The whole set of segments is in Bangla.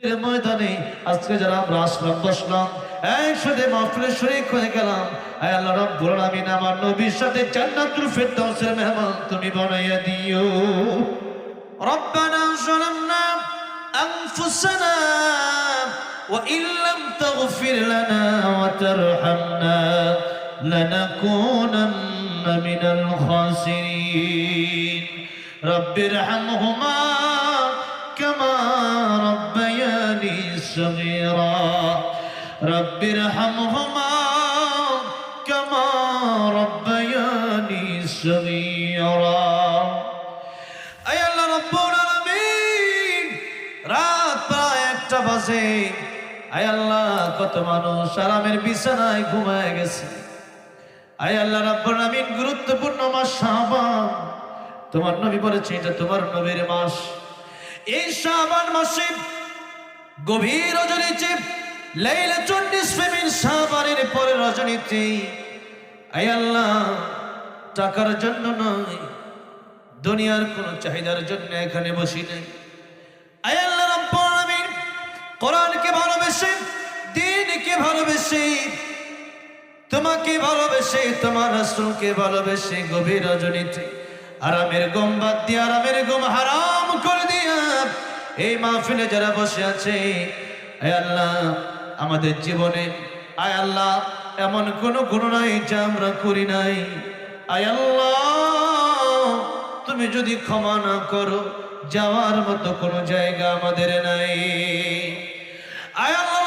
এর ময়দানে আজকে যারা আমরা আসলাম বসলাম একসাথে মাহফিলে শরীক হয়ে গেলাম আয় আল্লাহ রাব্বুল আলামিন আমার নবীর সাথে জান্নাতুল ফিরদাউসের মেহমান তুমি বানাইয়া দিও ربنا ظلمنا أنفسنا وإن لم تغفر لنا وترحمنا لنكونن من الخاسرين رب ارحمهما كما ربياني صغيرا رب ارحمهما كما ربياني صغيرا আয় আল্লাহ রব্বুল আলামিন রাত প্রায় একটা বাজে আয় আল্লাহ কত মানুষ আরামের বিছানায় ঘুমায় গেছে আয় আল্লাহ রব্বুল আলামিন গুরুত্বপূর্ণ মাস শাবান তোমার নবী বলেছে এটা তোমার নবীর মাস এই শাবান মাসে গভীর রজনীতে লাইলা চল্লিশ ফেমিন শাবানের পরে রজনীতে। আয় আল্লাহ, টাকার জন্য নয়, দুনিয়ার কোন চাহিদার জন্য এখানে বসি নাই। আয় আল্লাহ রাব্বুল আলামিন, কোরআনকে ভালোবেসে দ্বীনকে ভালোবেসে, তোমাকে ভালোবেসে, তোমার রাসূলকে ভালোবেসে গভীর রজনীতে আরামের গম বাদ দিয়ে, আরামের গম হারাম করে দিয়া এই মাহফিলে যারা বসে আছে, আয় আল্লাহ, আমাদের জীবনে, আয় আল্লাহ, এমন কোন গুণ নাই যা আমরা করি নাই। আয় আল্লাহ, তুমি যদি ক্ষমা না করো, যাওয়ার মতো কোনো জায়গা আমাদের নাই। আয় আল্লাহ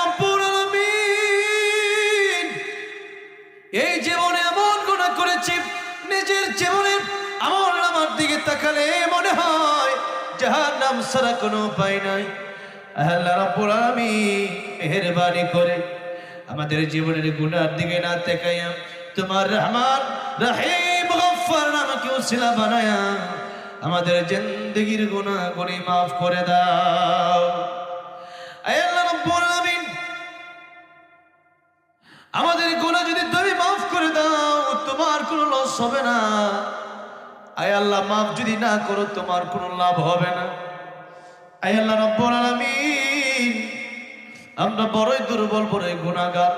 এই জীবনে এমন গুণা করেছি, নিজের জীবনে আমার আমার দিকে তাকালে মনে হয় যাহার নাম সারা কোনো উপায় নাই। আল্লাহ রাব্বুল আলামিন মেহেরবানি করে আমাদের জীবনের গুনার দিকে না তাকাইয়া তোমার রহমান, রহিম, গফফার নামকে উসিলা বানায়া আমাদের জিন্দগির গুনাহ গুনি মাফ করে দাও। আল্লাহ রাব্বুল আলামিন, আমাদের গুনাহ যদি তুমি মাফ করে দাও, তোমার কোনো লস হবে না। আয় আল্লাহ, মাফ যদি না করো, তোমার কোনো লাভ হবে না। আয় আল্লাহ রব্বুল আলামিন, আমরা বড়ই দুর্বল, বড়ই গুনাহগার।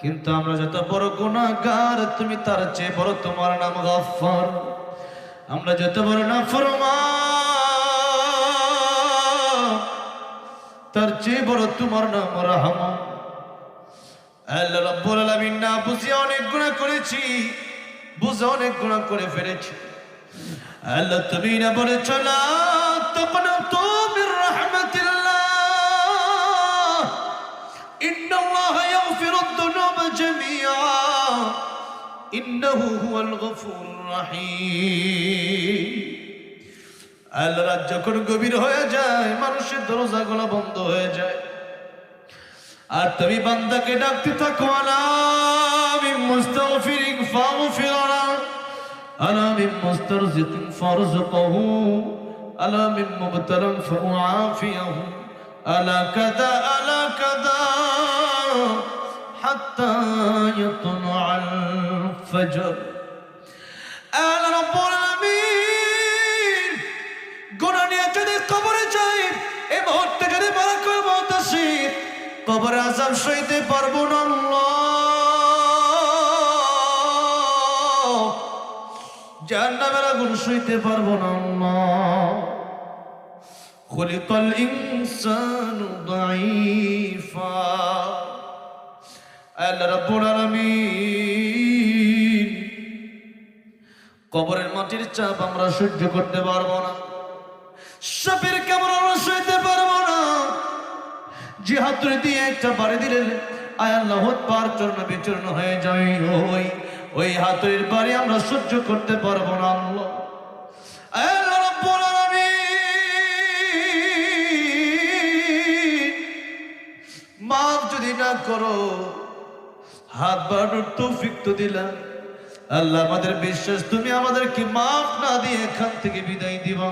কিন্তু আমরা যত বড় গুনাহগার, তুমি তার চেয়ে বড় তোমার নাম গফফার। আমরা যত বড় না তার চেয়ে বড় তোমার নাম রহমান। আল্লাহ রাব্বুল আলামিন, না বুঝে অনেক গুনাহ করেছি, বুঝে অনেক গুনাহ করে ফেলেছি। আল্লাহ তুমি না বলেছ না তাকনাতু মির রাহমাতিল্লাহ। ইন্নাল্লাহ ইয়াগফিরুদ দুনুবা জামিআ ইন্নাহু হুয়াল গফুরুর রাহিম। আল্লাহ রাত যখন গভীর হয়ে যায়, মানুষের দরজাগুলো বন্ধ হয়ে যায়। আর তুমি বান্দাকে ডাকতে থাকো আলামিন মুস্তাগফিরিন ফাগফিরনা আলামিন মুস্তারজিকিন ফারজুকহু আলামিন মুবতালান ফাউআফিয়াহু আলা কাদা আলা কাদা হাত্তা ইয়াতলুআল ফজর আল্লাহ রাব্বুল আলামিন গুনাহ নিয়ে যদি কবরে যাই। এই মুহূর্তে যদি মালাকুল মউত আসে, কবরে আজাব সইতে পারব না জাহান্নামের আগুন সইতে পারব না আল্লাহ খলিকাল ইনসানু দাঈফা। আল্লাহ রাব্বুল আলামিন, কবরের মাটির চাপ আমরা সহ্য করতে পারব না। সাপের কামড় আমরা সইতে পারব না। যে জিহাদ দিয়ে একটা বাড়ি দিলেন আয় পার চূর্ণ বিচূর্ণ হয়ে যায়, ওই। ওই হাতুড়ির বাড়ি আমরা সহ্য করতে পারব না, আল্লাহ। মাফ যদি না করো, হাত আল্লাহ আমাদের বিশ্বাস, তুমি আমাদেরকে মাফ না দিয়ে এখান থেকে বিদায় দিবা।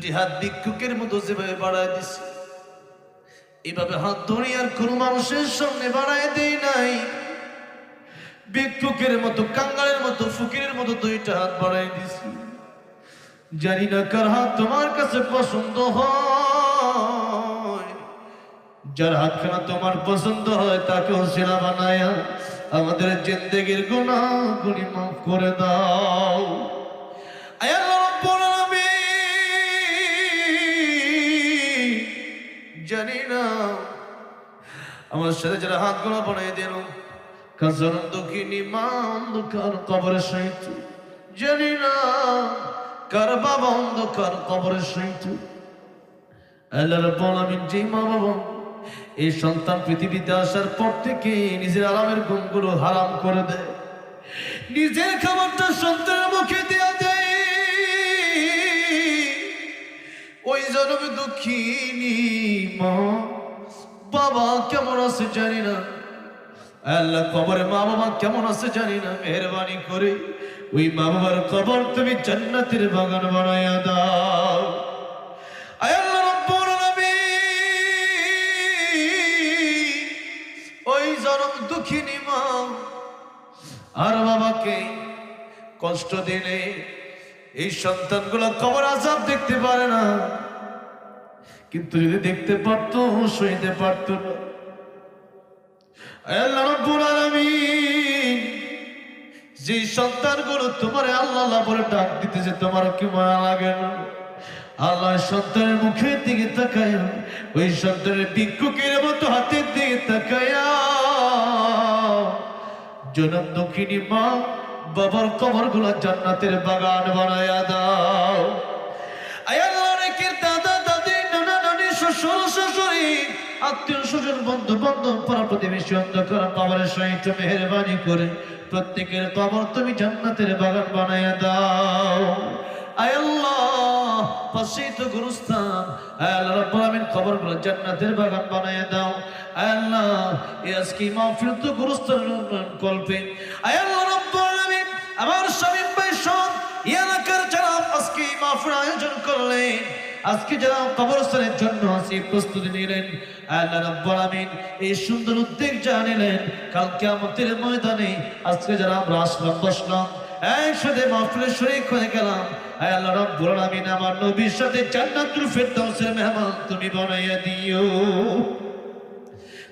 দুটি হাত ভিক্ষুকের মতো যেভাবে বাড়ায় দিছে, এভাবে হাত দুনিয়ার কোন মানুষের সামনে বাড়ায় দেই নাই। ভিক্ষুকের মতো, কাঙ্গালের মতো, ফকিরের মতো দুইটা হাত বাড়াই দিছি। জানি না কার হাত তোমার কাছে পছন্দ হয়। যার হাতখানা তোমার পছন্দ হয় তাকে সেরা বানায় আমাদের জিন্দগির গুণা গুণি মাফ করে দাও। আয় আমার সাথে যারা হাত গোলা বানাই দিল, কাজর দুঃখিনী মা অন্ধকার কবরের সহিত, জানি না কার বাবা অন্ধকার কবরের সহিত। আল্লাহর বলামিন যে মা বাবা, এই সন্তান পৃথিবীতে আসার পর থেকে নিজের আরামের গুণগুলো হারাম করে দেয়। নিজের খাবারটা সন্তানের মুখে দেওয়া দেয়। ওই জনমে দুঃখিনী মা বাবা কেমন আছে জানি না। আল্লাহ কবরে মা বাবা কেমন আছে জানি না। মেহরবানি করে ওই মা বাবার কবর তুমি জান্নাতের বাগান বানায়া দাও। ওই মা। আর বাবাকে কষ্ট দিলে এই সন্তানগুলো কবর আজাব দেখতে পারে না। কিন্তু যদি দেখতে পারতো সইতে পারতো যে সন্তানগুলো তোমার আল্লাহ বলে ডাক দিতেছে, তোমার কি মায়া লাগে না? আল্লাহ সন্তানের মুখের দিকে তাকায়, ওই সন্তানের ভিক্ষুকের মতো হাতের দিকে তাকায়। জনম দক্ষিণী মা, বাবার কবরগুলা জান্নাতের বাগান বানায়া দাও। আয় আল্লাহ দাদা দাদি নানা নানি প্রত্যেকের কবর তুমি জান্নাতের বাগান বানায়া দাও। আয় পাশেই তো গুরুস্থান। আল্লাহ রাব্বুল কবরগুলো জান্নাতের বাগান বানায়া দাও। আল্লাহ আজকে মাহফিল তো কল্পে। আয় আল্লাহ রাব্বুল আলামিন, আমার স্বামী আজকে যারা কবরস্থানের জন্য আছে, প্রস্তুতি নিলেন। আল্লাহ রব্বুল আমিন এই সুন্দর উদ্যোগ যা নিলেন কালকে আমাদের ময়দানে আজকে যারা আমরা আসলাম, বসলাম, একসাথে মাহফিলে শরীক হয়ে গেলাম। আল্লাহ রব্বুল আমিন আমার নবীর সাথে জান্নাতুল ফেরদাউসের মেহমান তুমি বানাইয়া দিও।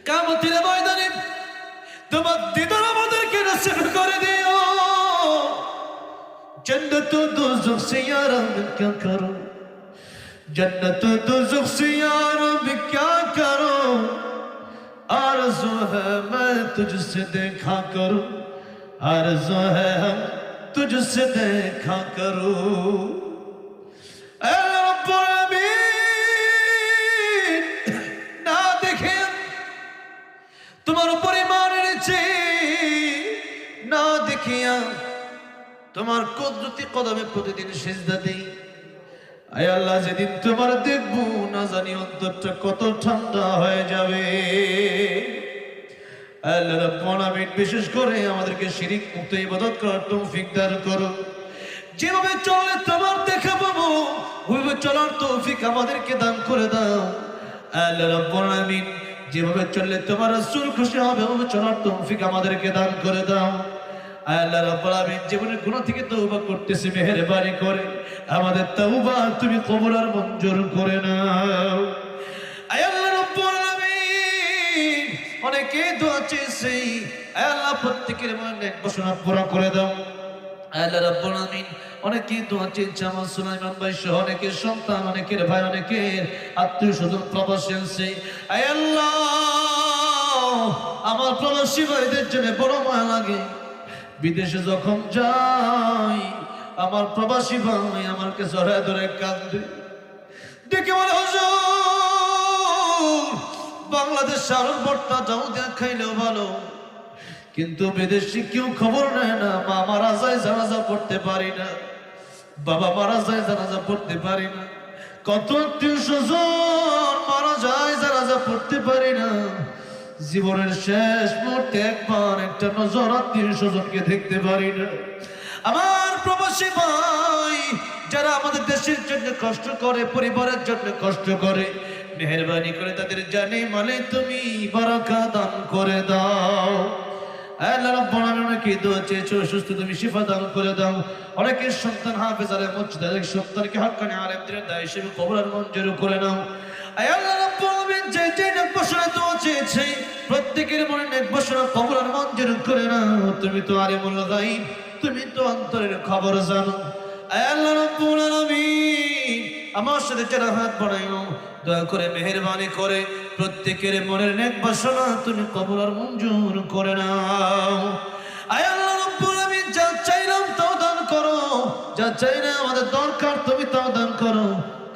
কামতের ময়দানে তোমার দিদার আমাদেরকে নসিব করে দিও। জান্নাতুল দুযুখ সিয়ারা কে করো। जन्नत दोजख से यार अब क्या करो आरज़ू है मैं तुझसे देखा करूं आरज़ू है हम तुझसे देखा करूं ऐ रब्बुल आमीन, না দেখে তোমার উপরে মান এনেছে না দেখিয়া তোমার কুদরতি কদমে প্রতিদিন সেজদা দেই আয় আল্লাহ, যেদিন তোমার দেখব, না জানি অন্তরটা কত ঠান্ডা হয়ে যাবে। আল্লাহ, রাব্বুল আলামিন, বিশেষ করে আমাদেরকে শিরিক মুক্ত ইবাদত করার তৌফিক দান করো যেভাবে চলে তোমার দেখা পাবো, ওইভাবে চলার তৌফিক আমাদেরকে দান করে দাও। আল্লাহ, রাব্বুল আলামিন, যেভাবে চললে তোমার রাসূল খুশি হবে ওইভাবে চলার তৌফিক আমাদেরকে দান করে দাও। আল্লাহ রাব্বুল আলামিন জীবনের গুনাহ থেকে তওবা করতেছি, মেহেরবানি করে। আমাদের তওবা তুমি কবুল আর মঞ্জুর করে নাও। আয় আল্লাহ রাব্বুল আলামিন, অনেকে দোয়া চেয়েছে, আয় আল্লাহ প্রত্যেকের মনে বাসনা পুরা করে দাও। আল্লাহ রাব্বুল আলামিন, অনেকে দোয়া চেয়েছে আমার সুলাইমান ভাই সহ, অনেকের সন্তান, অনেকের ভাই, অনেকের আত্মীয় স্বজন প্রবাসী আছে। আয় আল্লাহ, আমার প্রবাসী ভাইদের জন্য বড় মায়া লাগে। বিদেশে যখন যাই, আমার প্রবাসী ভাই আমার কাছে জড়ায় ধরে কান্দে দেখে বলে বাংলাদেশ সারুর ভর্তা যাও দেখাইলেও ভালো। কিন্তু বিদেশি কেউ খবর নেয় না, মা মারা যায়, জানাজা পড়তে পারি না। বাবা মারা যায়, জানাজা পড়তে পারি না। কত আত্মীয় স্বজন মারা যায়, জানাজা পড়তে পারি না। জীবনের শেষ মুহূর্তে একবার একটা নজর আত্মীয় স্বজনকে দেখতে পারি না। আমার প্রবাসী ভাই, যারা আমাদের দেশের জন্য কষ্ট করে, পরিবারের জন্য কষ্ট করে, মেহরবানি করে তাদের জানে মানে তুমি বারাকা দান করে দাও। আয় আল্লাহ রাব্বুল আলামিন যে যে নেক বসরা দোয়া চেয়েছে, প্রত্যেকের মনে নেক বসরা কবর মঞ্জুর করে নাও। তুমি তো আলিমুল গায়ব, তুমি তো অন্তরের খবর জানো। আল্লাহ রাব্বুল আলামিন, আমার সাথে যারা হাত বাড়াইও, দয়া করে মেহেরবানি করে প্রত্যেকের মনের নেক বাসনা তুমি কবর আর মঞ্জুর করে নাও। আল্লাহ রাব্বুল আলামিন, যা চাইলাম তাও দান করো, যা চাই না আমাদের দরকার তুমি তাও দান করো।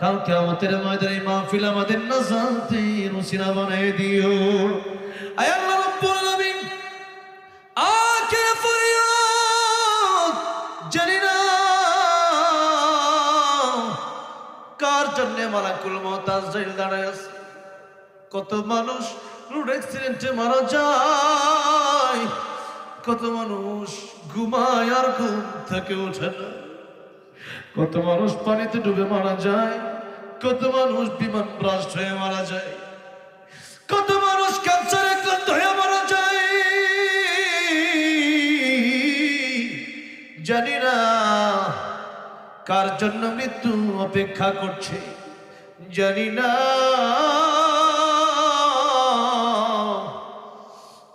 কালকে আমাদের ময়দানে মাহফিল আমাদের বানাই দিও। না মতাজ জেল দাঁড়ায় আছে। কত মানুষ রোড অ্যাক্সিডেন্টে মারা যায়, কত মানুষ ঘুমায় আর ঘুম থেকে ওঠে না। কত মানুষ পানিতে ডুবে মারা যায় কত মানুষ বিমান ব্রাস্ট হয়ে মারা যায়। কত মানুষ ক্যান্সার আক্রান্ত হয়ে মারা যায়। জানি না কার জন্য মৃত্যু অপেক্ষা করছে। জানি না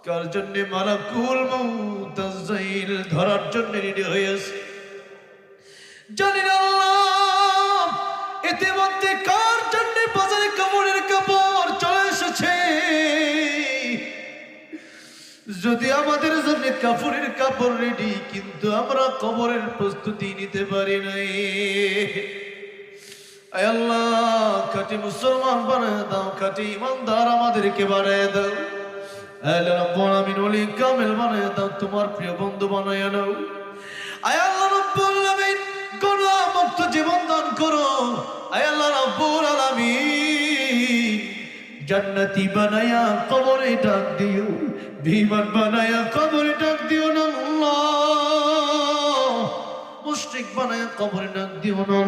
কার জন্য মালাকুল মৌতাজাইল ধরার জন্য রেডি হয়ে আছে। জানি না ইতিমধ্যে কার জন্য বাজারে কাপড়ের কাপড় চলে এসেছে? যদি আমাদের জন্য কাপড়ের কাপড় রেডি কিন্তু আমরা কবরের প্রস্তুতি নিতে পারি নাই। আল্লাহ, খাটি মুসলমান বানায় দাও, খাটি ইমানদার আমাদেরকে বানায় দাও। আল্লাহ কামেল বানায় দাও, তোমার প্রিয় বন্ধু বানায় নাও। মুক্ত জীবন দান করো। আল্লাহ জান্নাতি বানায়া কবরে ডাক দিও, বিমান বানায়া কবরে ডাক দিও না আল্লাহ। বানায়া কবরে ডাক দিও না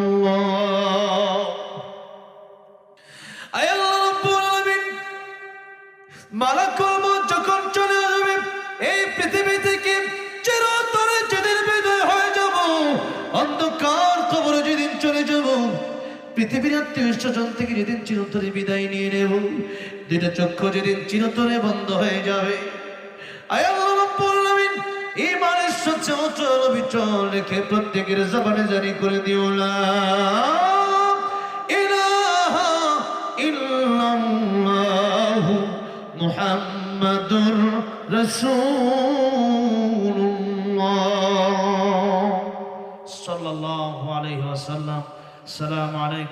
মালাকুল পৃথিবীর আত্মীয় স্বজন থেকে যেদিন চিরতরে বিদায় নিয়ে নেব দুটা চক্ষু যেদিন চিরতরে বন্ধ হয়ে যাবে। রেখে প্রত্যেকের জবানে জারি করে দিও মুহাম্মাদুর রাসূলুল্লাহ। সাল্লাল্লাহু সালাম আলাইকুম।